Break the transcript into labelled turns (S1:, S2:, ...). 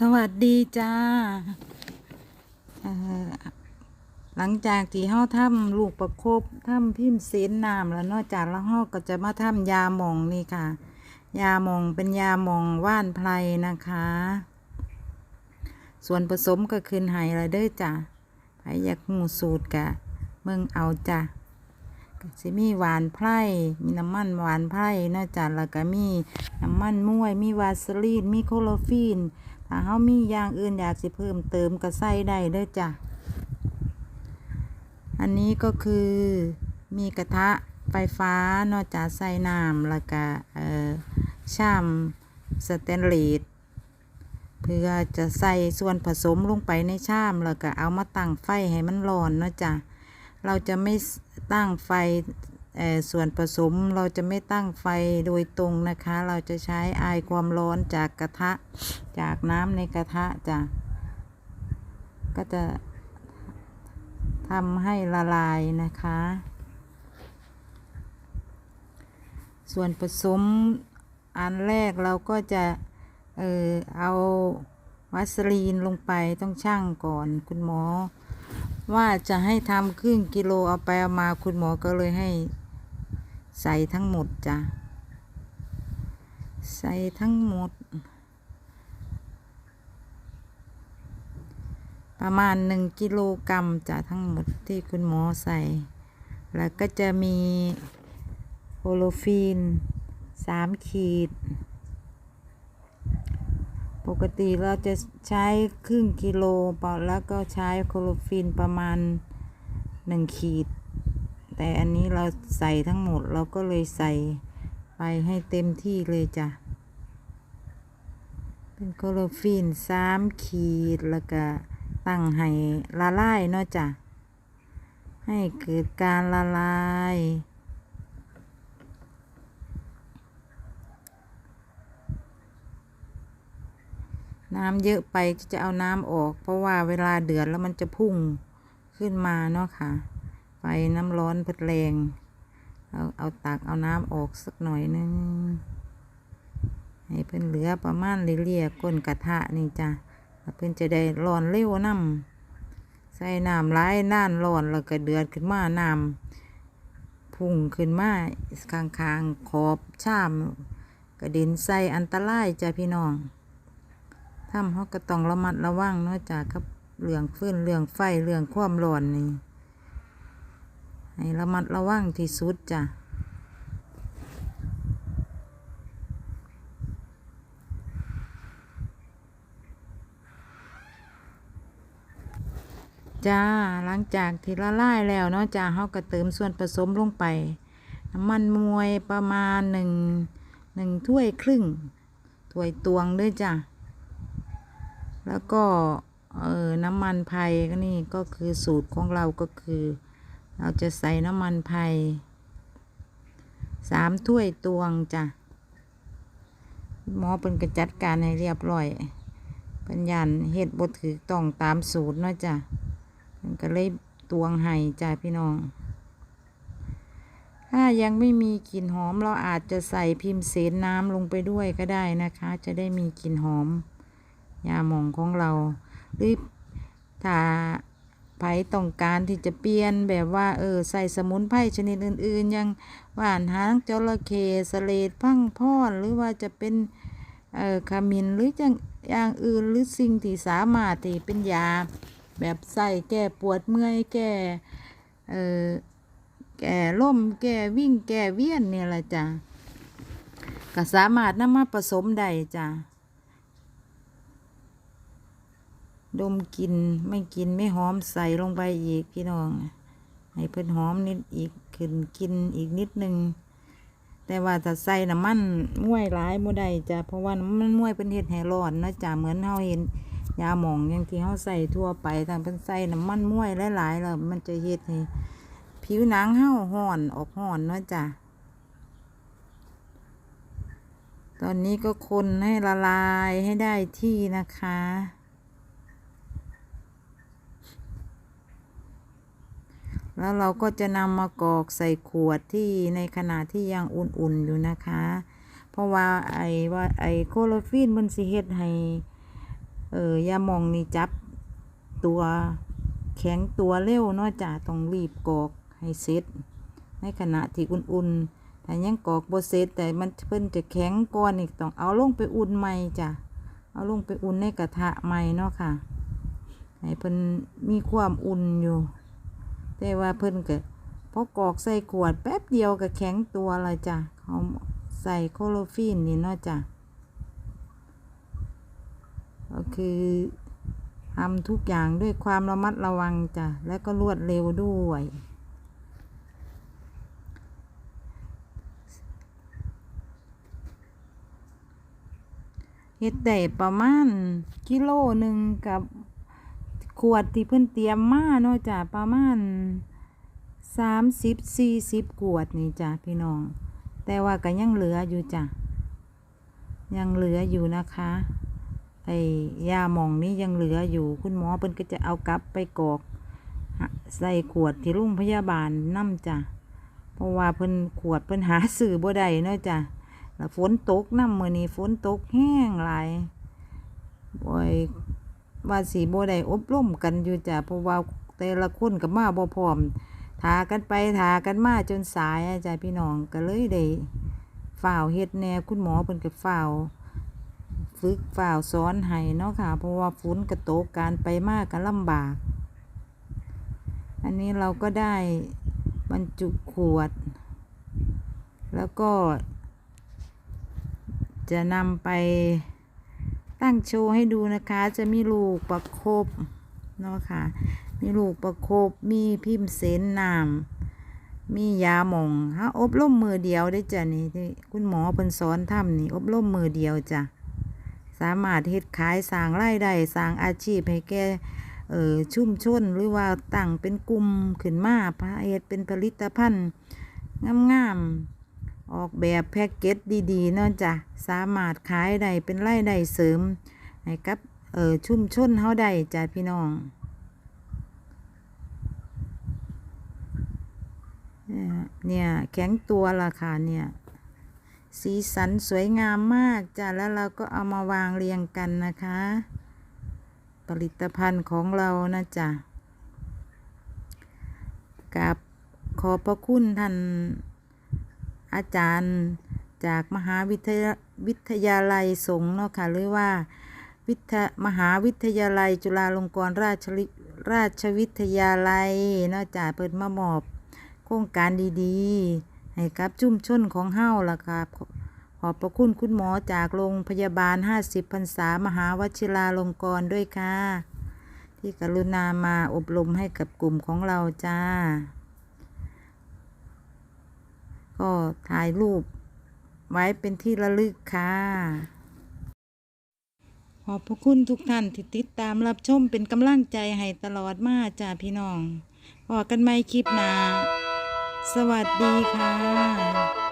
S1: สวัสดีจ้า หลังจากที่เฮาทำลูกประคบทำพิมพ์เสนน้ำแล้วนอกจากแล้วเฮาก็จะมาทำยาหมองนี่ค่ะ ยาหมองเป็นยาหมองว่านไพรนะคะ ส่วนผสมก็คืนไห้ละเด้อจ้ะใครอยากหูสูตรกะเมืองเอาจ้ะก็ สิมีหวานไพรมีน้ำมันหวานไพรเนอกจากแล้วก็มีน้ำมันม้วย มีวาสลีนมีโคโลฟีน ถ้าเฮามีอย่างอื่นอยากสิเพิ่มเติมก็ใส่ได้เด้อจ้ะ อันนี้ก็คือมีกระทะไฟฟ้านอกจากใส่น้ำแล้วก็เอ่อชามสแตนเลสเพื่อจะใส่ส่วนผสมลงไปในชามแล้วก็เอามาตั้งไฟให้มันร้อนเนาะจ้ะ เราจะไม่ ตั้งไฟเอ่อส่วนผสมเราจะไม่ตั้งไฟโดยตรงนะคะ เราจะใช้อายความร้อนจากกระทะจากน้ำในกระทะจ้ะก็จะทำให้ละลายนะคะ ส่วนผสมอันแรกเราก็จะเออเอาวัสลีนลงไปต้องชั่งก่อนคุณหมอ ว่าจะให้ทำครึ่งกิโลเอาไปเอามาคุณหมอก็เลยให้ ใส่ทั้งหมดจ้ะ ใส่ทั้งหมด ประมาณหนึ่งกิโลกรัมจะทั้งหมดที่คุณหมอใส่ แล้วก็จะมีโคโลฟีนสามขีด ปกติเราจะใช้ครึ่งกิโลปอแล้วก็ใช้โคโลฟีนประมาณหนึ่งขีด แต่อันนี้เราใส่ทั้งหมดเราก็เลยใส่ไปให้เต็มที่เลยจ้ะ เป็นโคโลฟีนสามขีดแล้วก็ตั้งให้ละลายเนาะจ้ะ ให้เกิดการละลาย น้ำเยอะไปจะเอาน้ำออก เพราะว่าเวลาเดือดแล้วมันจะพุ่งขึ้นมาเนาะค่ะ ไฟน้ำร้อนพัดแรง เอาเอาตักเอาน้ำออกสักหน่อยนึง ให้เพิ่นเหลือประมาณเลี่ยๆก้นกระทะนี่จ้ะเพิ่นจะได้ร้อนเร็วน้ำใส่น้ำร้ายน่านร้อนแล้วก็เดือดขึ้นมาน้ำพุ่งขึ้นมาข้างๆขอบชามกระเด็นใส่อันตรายจ้ะพี่น้อง ทำเขาก็ต้องระมัดระวังเนาะจ้ะครับเรื่องฟื้นเรื่องไฟเรื่องความร้อนนี่ให้ระมัดระวังที่สุดจ้ะจ้าหลังจากที่ละลายแล้วเนาะจ้าเขาก็เติมส่วนผสมลงไป น้ำมันมวยประมาณหนึ่งหนึ่งถ้วยครึ่งถ้วยตวงด้วยจ้า แล้วก็เออน้ำมันไผ่ก็นี่ก็คือสูตรของเราก็คือ เราจะใส่น้ำมันไผ่สามถ้วยตวงจ้ะหมอเป็นกระจัดการให้เรียบร้อยเป็นยันเฮ็ดบดถือต้องตามสูตรเนาะจ้ะมันก็เลยตวงไห้จ้าพี่น้อง ถ้ายังไม่มีกลิ่นหอมเราอาจจะใส่พิมพ์เสนน้ำลงไปด้วยก็ได้นะคะ จะได้มีกลิ่นหอม ยาหมองของเราหรือถ้าไผต้องการที่จะเปลี่ยนแบบว่าเออใส่สมุนไพรชนิดอื่น ๆ ยังหวานหางจระเข้สเลดพังพอนหรือว่าจะเป็นเอ่อขมิ้นหรือจังอย่างอื่นหรือสิ่งที่สามารถที่เป็นยา แบบใส่แก้ปวดเมื่อยแก้เอ่อแก้ล่มแก้วิ่งแก้เวียนเนี่ยแหละจ้ะก็สามารถนำมาผสมได้จ้ะ ดมกินไม่กินไม่หอมใส่ลงไปอีกพี่น้อง ให้เพิ่นหอมนิดอีกขึ้นกินอีกนิดนึงแต่ว่าถ้าใส่น้ำมันม้วยหลายบ่ได้จ้ะเพราะว่าน้ำมันม้วยเป็นเฮ็ดให้ร้อนนะจ้ะเหมือนเฮาเห็นยาหมองอย่างที่เขาใส่ทั่วไปทางเป็นใส่น้ำมันม้วยหลายๆแล้วมันจะเฮ็ดให้ผิวหนังเฮาห่อนออกห่อนนะจ้ะตอนนี้ก็คนให้ละลายให้ได้ที่นะคะ แล้วเราก็จะนำมากรอกใส่ขวดที่ในขณะที่ยังอุ่นๆอยู่นะคะ เพราะว่าไอ้ว่าไอ้โคโลฟีนมันสิเฮ็ดให้เออยามองนี่จับตัวแข็งตัวเร็วเนาะจ้ะต้องรีบกรอกให้เสร็จในขณะที่อุ่นๆ ถ้ายังกรอกบ่เสร็จแต่มันเพิ่นจะแข็งก่อนอีกต้องเอาลงไปอุ่นใหม่จ้ะเอาลงไปอุ่นในกระทะใหม่เนาะค่ะให้เพิ่นมีความอุ่นอยู่ แต่ว่าเพิ่นก็พอกรอกใส่ขวดแป๊บเดียวก็แข็งตัวและจ้ะเขาใส่โคโลฟีนนี่เนาะจ้ะก็คือทำทุกอย่างด้วยความระมัดระวังจ้ะ และก็รวดเร็วด้วย เฮ็ดได้ประมาณกิโลหนึ่งกับ ขวดที่เพิ่นเตรียมมาเนาะจ้ะประมาณสามสิบสี่สิบขวดนี่จ้ะพี่น้อง แต่ว่าก็ยังเหลืออยู่จ้ะยังเหลืออยู่นะคะไอ้ยาหมองนี้ยังเหลืออยู่คุณหมอเพิ่นก็จะเอากลับไปกรอกใส่ขวดที่โรงพยาบาลนำจ้ะเพราะว่าเพิ่นขวดเพิ่นหาซื้อบ่ได้เนาะจ้ะแล้วฝนตกน้ำมื้อนี้ฝนตกแห้งหลายบ่อย ว่าสิบ่ได้อบรมกันอยู่จ้ะเพราะว่าแต่ละคนก็มาบ่พร้อมทากันไปทากันมาจนสายอะจ้ะพี่น้องก็เลยได้ฝ่าวเฮ็ดแนวคุณหมอเพิ่นก็ฝ่าวฝึกฝ่าวสอนให้เนาะค่ะ เพราะว่าฝนกระโตกการไปมากก็ลำบาก อันนี้เราก็ได้บรรจุขวด แล้วก็จะนำไป ตั้งโชว์ให้ดูนะคะ จะมีลูกประคบเนาะค่ะ มีลูกประคบมีพิมพ์เสนน้ำมียาหมองฮะอบร่มมือเดียวได้จ้ะนี่ที่คุณหมอเพิ่นสอนทำนี่ อบร่มมือเดียวจ้ะสามารถเฮ็ดขายสร้างรายได้สร้างอาชีพให้แก่เอ่อชุมชนหรือว่าตั้งเป็นกลุ่มขึ้นมาพาเฮ็ดเป็นผลิตภัณฑ์งามๆ ออกแบบแพ็กเกจดีๆเนาะจ้ะสามารถขายได้เป็นรายได้เสริมให้กับเออชุ่มชนเฮาได้จ้ะพี่น้องเนี่ยเนี่ยแข็งตัวราคาเนี่ยสีสันสวยงามมากจ้ะแล้วเราก็เอามาวางเรียงกันนะคะ ผลิตภัณฑ์ของเรานะจ๊ะกับขอบพระคุณท่าน อาจารย์จากมหาวิทยาวิทยาลัยสงฆ์เนาะค่ะหรือว่าวิทมหาวิทยาลัยจุฬาลงกรณราชราชวิทยาลัยเนาะจ้ะเปิดมามอบ โครงการดีๆ ให้กับชุมชนของเฮาล่ะครับขอขอบพระคุณคุณหมอจากโรงพยาบาล 50พรรษามหาวชิราลงกรณ์ด้วยค่ะ ที่กรุณามาอบรมให้กับกลุ่มของเราจ้า ก็ถ่ายรูปไว้เป็นที่ระลึกค่ะ ขอบพระคุณทุกท่านที่ติดตามรับชมเป็นกำลังใจให้ตลอดมาจ้าพี่น้องพอกันไหมคลิปหนาสวัสดีค่ะ